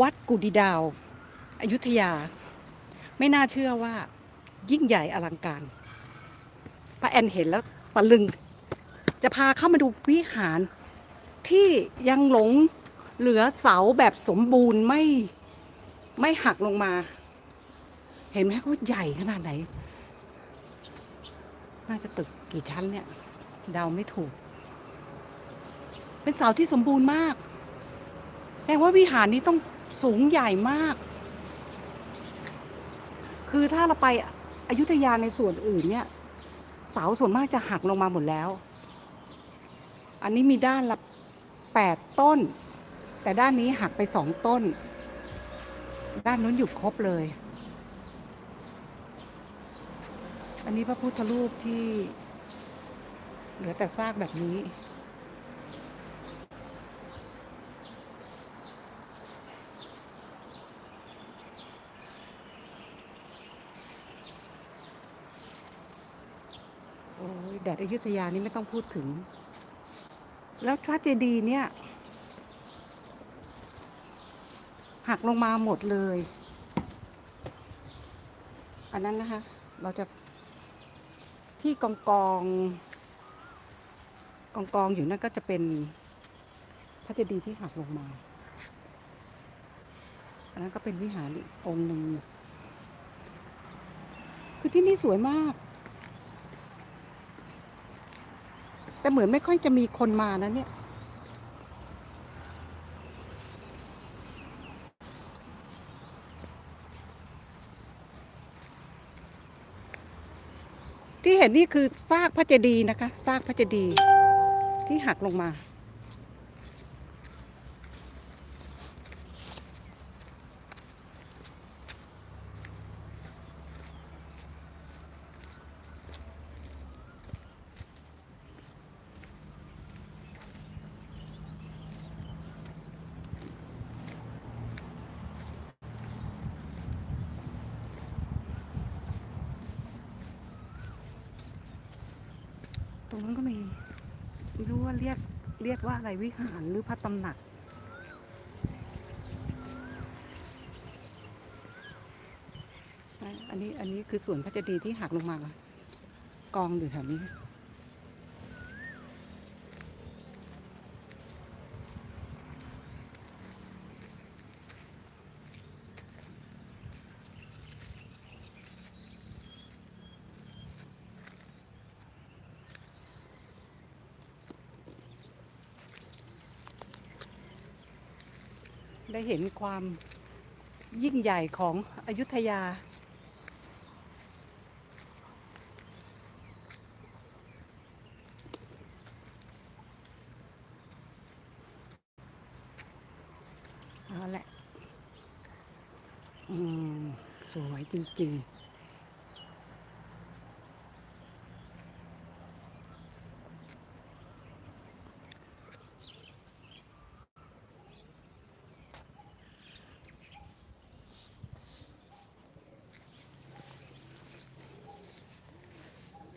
วัดกุดีดาว อยุธยา ไม่น่าเชื่อว่ายิ่งใหญ่อลังการป้าแอนเห็นแล้วตะลึง จะพาเข้ามาดูวิหารที่ยังหลงเหลือเสาแบบสมบูรณ์ไม่ไม่หักลงมา เห็นไหมว่าใหญ่ขนาดไหน น่าจะตึกกี่ชั้นเนี่ยเดาไม่ถูก เป็นเสาที่สมบูรณ์มาก แต่ว่าวิหารนี้ต้อง สูงใหญ่มาก คือถ้าเราไปอยุธยาในส่วนอื่นเนี่ยเสาส่วนมากจะหักลงมาหมดแล้ว อันนี้มีด้านละแปดต้น แต่ด้านนี้หักไปสองต้น ด้านนู้นอยู่ครบเลย อันนี้พระพุทธรูปที่ เหลือแต่ซากแบบนี้ แดดอยุธยานี่ไม่ต้องพูดถึง แล้วพระเจดีย์เนี่ยหักลงมาหมดเลย อันนั้นนะคะ เราจะที่กองกองกองกองอยู่นั่นก็จะเป็นพระเจดีย์ที่หักลงมา อันนั้นก็เป็นวิหารอีกองค์หนึ่ง คือที่นี่สวยมาก แต่เหมือนไม่ค่อยจะมีคนมานะเนี่ย ที่เห็นนี่คือซากพระเจดีย์นะคะ ซากพระเจดีย์ที่หักลงมา รงนั้นก็มีไม่รู้ว่าเรียกเรียกว่าอะไรวิหารหรือพระตำหนัก อันนี้อันนี้คือส่วนพระเจดีย์ที่หักลงมากองอยู่แถวนี้ ได้เห็นความยิ่งใหญ่ของอยุธยา เอาละ อืม สวยจริง ๆ